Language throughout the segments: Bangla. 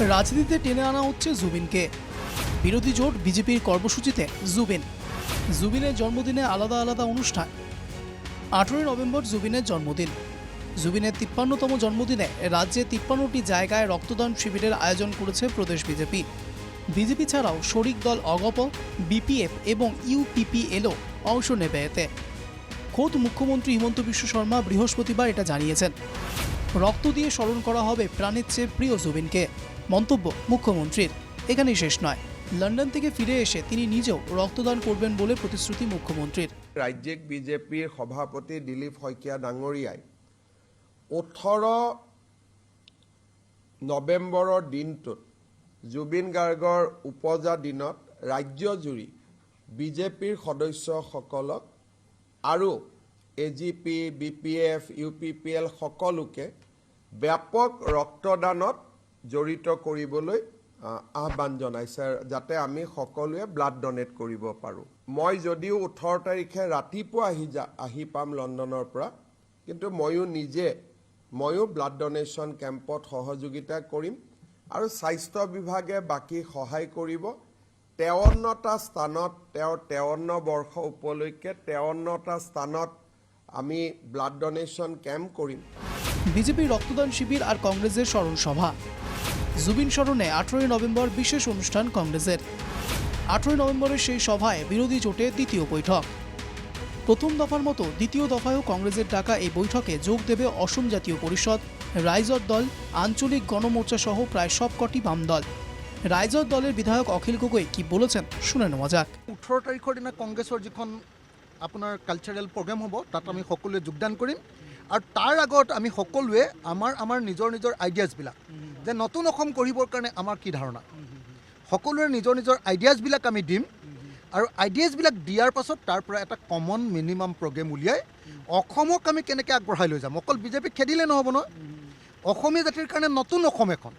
রাজনীতিতে টেনে আনা হচ্ছে জুবিনকে। বিরোধী জোট বিজেপির কর্মসূচিতে জুবিন। জুবিনের জন্মদিনে আলাদা আলাদা অনুষ্ঠান। আঠেরোই নভেম্বর জুবিনের জন্মদিন। জুবিনের তিপ্পান্নতম জন্মদিনে রাজ্যে তিপ্পান্নটি জায়গায় রক্তদান শিবিরের আয়োজন করেছে প্রদেশ বিজেপি। বিজেপি ছাড়াও শরিক দল অগপ, বিপিএফ এবং ইউপিপিএলও অংশ নেবে এতে। খোদ মুখ্যমন্ত্রী হিমন্ত বিশ্ব শর্মা বৃহস্পতিবার এটা জানিয়েছেন। রক্ত দিয়ে স্মরণ করা হবে প্রাণের চেয়ে প্রিয় জুবিনকে। মন্তব্য মুখ্যমন্ত্রীর। এখানেই শেষ নয়। লন্ডন থেকে ফিরে এসে তিনি নিজেও ৰক্তদান করবেন বলে প্রতিশ্রুতি মুখ্যমন্ত্রীর। ৰাজ্যিক বিজেপিৰ সভাপতি দিলীপ শইকীয়া ডাঙৰীয়াই ওঠৰ নৱেম্বৰৰ দিনটোত জুবিন গাৰ্গৰ উপজা দিনত ৰাজ্যজুৰি বিজেপিৰ সদস্যসকলক আৰু A G P, B P F, U P P L সকলোকে ব্যাপক ৰক্তদানত জড়িত কৰিবলৈ আহ, আহ্বান জনাইছে যাতে আমি সকলোৱে ব্লাড ডনেট কৰিব পাৰোঁ। মই যদিও ওঠৰ তাৰিখে ৰাতিপুৱা আহি যা আহি পাম লণ্ডনৰ পৰা কিন্তু ময়ো নিজে ময়ো ব্লাড ডনেশ্যন কেম্পত সহযোগিতা কৰিম আৰু স্বাস্থ্য বিভাগে বাকী সহায় কৰিব। তেৱন্নটা স্থানত তেওঁৰ তেৱন্ন বৰ্ষ উপলক্ষে তেৱন্নটা স্থানত আমি ব্লাড ডনেশ্যন কেম্প কৰিম। বিজেপির রক্তদান শিবির আর কংগ্রেসের স্মরণ সভা। জুবিন স্মরণে আঠেরোই নভেম্বর বিশেষ অনুষ্ঠান কংগ্রেসের। আঠেরোই নভেম্বরের সেই সভায় বিরোধী জোটের দ্বিতীয় বৈঠক। প্রথম দফার মতো দ্বিতীয় দফায়ও কংগ্রেসের ডাকা এই বৈঠকে যোগ দেবে অসম জাতীয় পরিষদ, রাইজর দল, আঞ্চলিক গণমোর্চা সহ প্রায় সবকটি বাম দল। রাইজর দলের বিধায়ক অখিল গগৈ কি বলেছেন শুনে নেওয়া যাক। ওঠৰ তাৰিখৰ দিনা কংগ্ৰেছৰ যিখন আপোনাৰ কালচারেল প্রোগ্রাম হ'ব, তাত আমি সকলোৱে যোগদান কৰিম। আৰু তাৰ আগত আমি সকলোৱে আমাৰ আমাৰ নিজৰ নিজৰ আইডিয়াছবিলাক যে নতুন অসম গঢ়িবৰ কাৰণে আমাৰ কি ধাৰণা? সকলোৰে নিজৰ নিজৰ আইডিয়াছবিলাক আমি দিম আৰু আইডিয়াছবিলাক দিয়াৰ পাছত তাৰ পৰা এটা কমন মিনিমাম প্ৰগ্ৰেম উলিয়াই অসমক আমি কেনেকৈ আগবঢ়াই লৈ যাম? অকল বিজেপিক খেদিলে নহ'ব নহয়। অসমীয়া জাতিৰ কাৰণে নতুন অসম এখন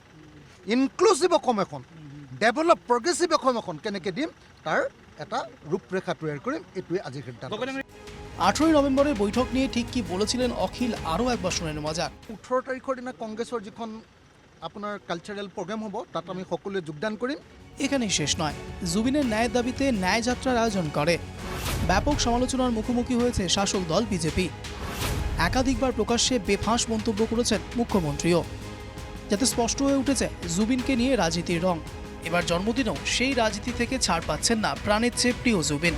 ইনক্লুচিভ অসম এখন ডেভেলপ প্ৰগ্ৰেছিভ অসম এখন কেনেকৈ দিম? তাৰ এটা ৰূপৰেখা তৈয়াৰ কৰিম। এইটোৱে আজিৰ সিদ্ধান্ত। আঠেরোই নভেম্বরের বৈঠক নিয়ে ঠিক কি বলেছিলেন অখিল আরও একবার শুনে নেওয়া যাক। ওঠৰ তাৰিখৰ দিনা কংগ্ৰেছৰ যিখন আপোনাৰ কালচাৰেল প্ৰগ্ৰেম হ'ব তাত আমি সকলোৱে যোগদান কৰিম এখানেই শেষ নয়। জুবিনের ন্যায়ের দাবিতে ন্যায় যাত্রার আয়োজন করে। ব্যাপক সমালোচনার মুখোমুখি হয়েছে শাসক দল বিজেপি। একাধিকবার প্রকাশ্যে বেফাঁস মন্তব্য করেছেন মুখ্যমন্ত্রীও। যাতে স্পষ্ট হয়ে উঠেছে জুবিনকে নিয়ে রাজনীতির রং। এবার জন্মদিনেও সেই রাজনীতি থেকে ছাড় পাচ্ছেন না প্রাণের চেয়ে প্রিয় Zubeen.